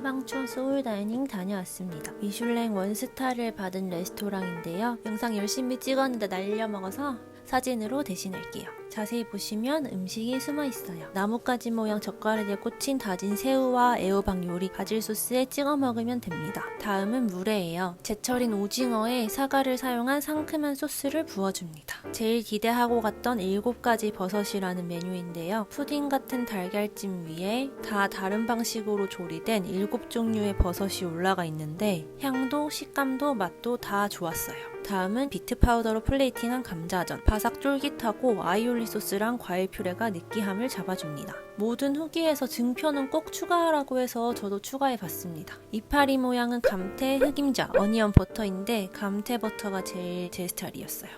해방촌 소울다이닝 다녀왔습니다. 미슐랭 원스타를 받은 레스토랑인데요. 영상 열심히 찍었는데 날려먹어서 사진으로 대신할게요. 자세히 보시면 음식이 숨어 있어요. 나뭇가지 모양 젓가락에 꽂힌 다진 새우와 애호박 요리 바질 소스에 찍어 먹으면 됩니다. 다음은 물회예요. 제철인 오징어에 사과를 사용한 상큼한 소스를 부어줍니다. 제일 기대하고 갔던 7가지 버섯이라는 메뉴인데요. 푸딩 같은 달걀찜 위에 다 다른 방식으로 조리된 7종류의 버섯이 올라가 있는데 향도 식감도 맛도 다 좋았어요. 다음은 비트 파우더로 플레이팅한 감자전. 바삭 쫄깃하고 아이올리 소스랑 과일 퓨레가 느끼함을 잡아줍니다. 모든 후기에서 증표는 꼭 추가하라고 해서 저도 추가해 봤습니다. 이파리 모양은 감태, 흑임자, 어니언 버터인데 감태 버터가 제일 제 스타일이었어요.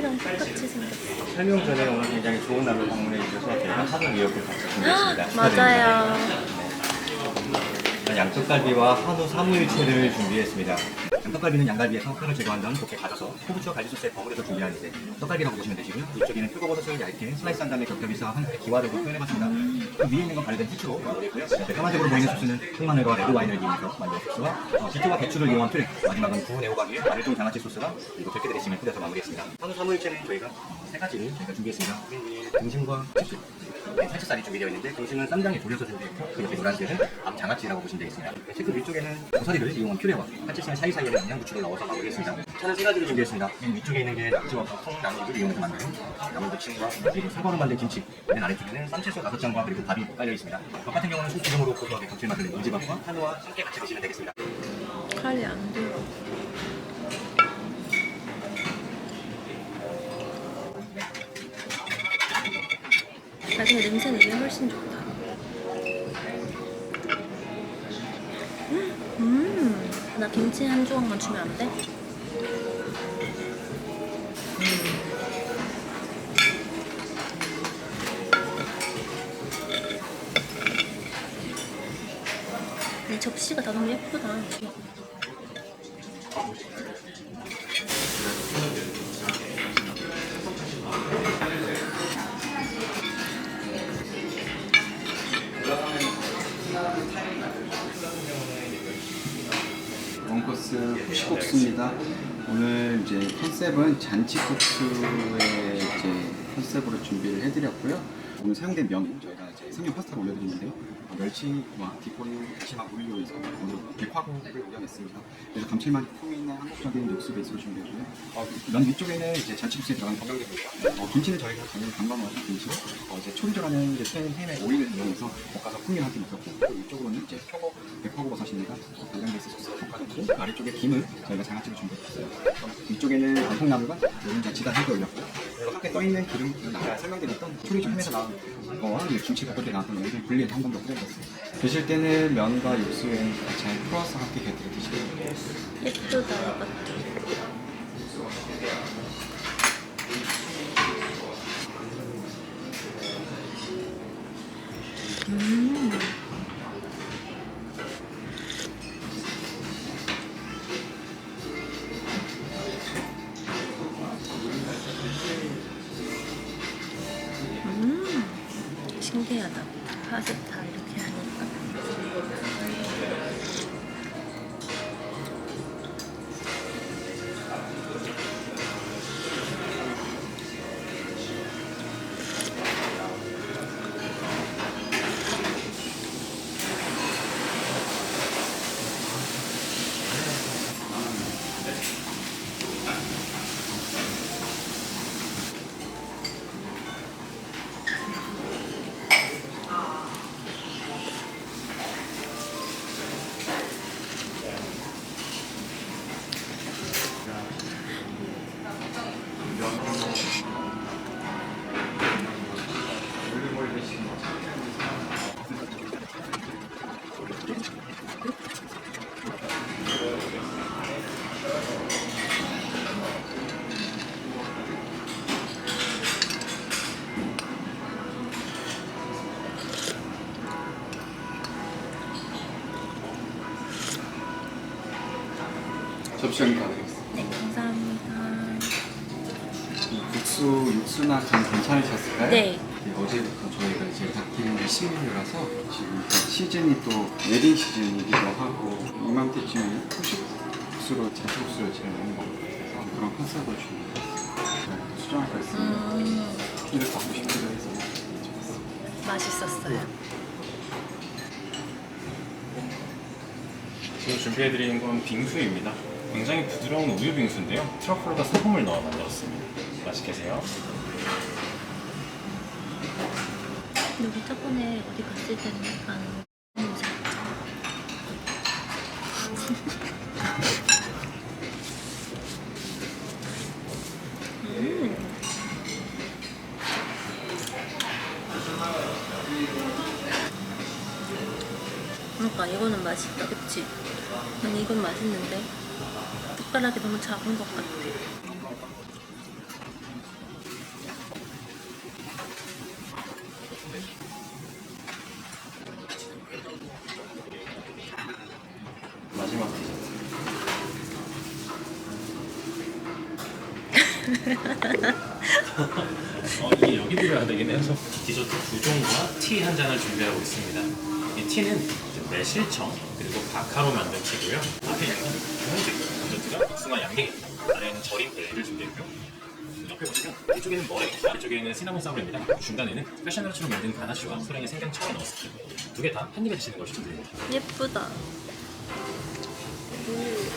카리랑 똑같이 생겼어. 설명 전에 오늘 굉장히 좋은 날로 방문해 주셔서 저희가 한우 미역국 같이 준비했습니다. 맞아요. 네. 양떡갈비와 한우 사무일체를 준비했습니다. 양떡갈비는 양갈비에서 뼈를 제거한 다음 곱게 가져서 호부추와 갈비 소스에 버무려서 준비하는데 떡갈비라고 보시면 되시고요. 이쪽에는 표고버섯을 얇게 슬라이스한 다음에 겹겹이서 한 기와를 표현해봤습니다. 그 위에 있는 건 발효된 후추로 마무리했고요. 네, 까만색으로 보이는 소스는 흑마늘과 레드와인을 이용해서 만든 소스와 어, 비트와 배추를 이용한 퓨레 마지막은 구운 애호박 위에 마늘종 장아찌 소스와 그리고 들깨 드레싱을 뿌려서 마무리했습니다. 한우 사무일체는 저희가 어, 세 가지를 저희가 준비했습니다. 등심과 네, 살치살이 준비되어 있는데 등심은 쌈장에 졸여서 준비했고 그 옆에 노란색은 암 장아찌라고 보시면 되겠습니다. 식금 위쪽에는 고사리를 이용한 퓨레와 살치살 사이사이에 양념부추를 넣어서 마무리했습니다. 차는 세 가지를 준비했습니다. 맨 위쪽에 있는 게 낙지와 콩나물을 이용해서 만든 나물부침과 그리고 사과로 만든 김치 맨 아래쪽에는 쌈채소 다섯 장과 그리고 밥이 깔려 있습니다. 밥 같은 경우는 소기름으로 고소하게 감칠맛을 낸 인지밥과 한우와 함께 같이 드시면 되겠습니다. 칼이 안 들어. 근데 냄새는 이게 훨씬 좋다. 음, 음, 나 김치 한 조각만 주면 안 돼? 이 접시가 다 너무 예쁘다. 원코스 후식국수입니다. 오늘 이제 컨셉은 잔치국수의 이제 컨셉으로 준비를 해드렸고요. 오늘 사용된 면 저희가 이제 생면 파스타를 올려드리는데요. 어, 멸치와 다시마 우유로 해서 오늘 백화고를 올려냈습니다. 그래서 감칠맛이 풍미 있는 한국적인 육수 베이스로 준비했고요. 어, 면 위쪽에는 이제 잔치국수에 들어간 건강제입니다. 어, 김치는 저희가 당연히 강감한 김치로 어, 이제 초리절하는 이제 햄, 햄의 오일을 이용해서 볶아서 풍미하게 또 이쪽으로는 이제 표고 백화고 버섯입니다. 어, 간장 베이스 소스 볶아줬고 그 아래쪽에 김은 저희가 장아찌로 준비했어요. 어, 위쪽에는 방통나물과 노른자 지단 한개 올렸고 그 리고 앞에 떠 있는 기름 아까 설명드렸던 초리 좀 햄에서 나온 거와 이 김치 볶을 나왔던 면을 분리해서 한 번더 뿌려줬어요. 드실 때는 면과 육수에 잘 풀어서 함께 곁들여 드시면 돼요. 예쁘다 이것도. 파스타 접시 연결 드리겠습니다. 네, 감사합니다. 육수 육수나 간 괜찮으셨을까요? 네. 네, 어제부터 저희가 이제 게 10일이라서 지금 시즌이 또 웨딩 시즌이기도 하고 이맘때쯤에 후식 국수로 잔치국수를 제일 많이 먹어요. 그래서 그런 컨셉을 준비했어요. 수정할 거 있으면 음, 피를 받고 싶기도 해서 좋았어요. 맛있었어요. 지금 준비해드린 건 빙수입니다. 굉장히 부드러운 우유 빙수인데요. 트러플과 소금을 넣어 만들었습니다. 맛있게 드세요. 여기 저번에 어디 갔을 때는 약간. 음. 그러니까 이거는 맛있다, 그치? 난 이건 맛있는데 숟가락이 너무 작은 것 같아. 마지막 디저트. 어, 이게 여기 들어야 되긴 해서 디저트 두 종과 티 한 잔을 준비하고 있습니다. 이 티는 이제 매실청 그리고 바카로 만든 티고요. 앞에 있는 보시면 복숭아 양갱이 아래에는 절임 배를 준비했고요. 옆에 보시면 이쪽에는 머리, 아래쪽에는 시나몬 사물입니다. 중간에는 패션으로 만든 가나슈와 소량의 생강 청을 넣었습니다. 두 개 다 한 입에 드시는 걸 추천드립니다. 예쁘다. 음.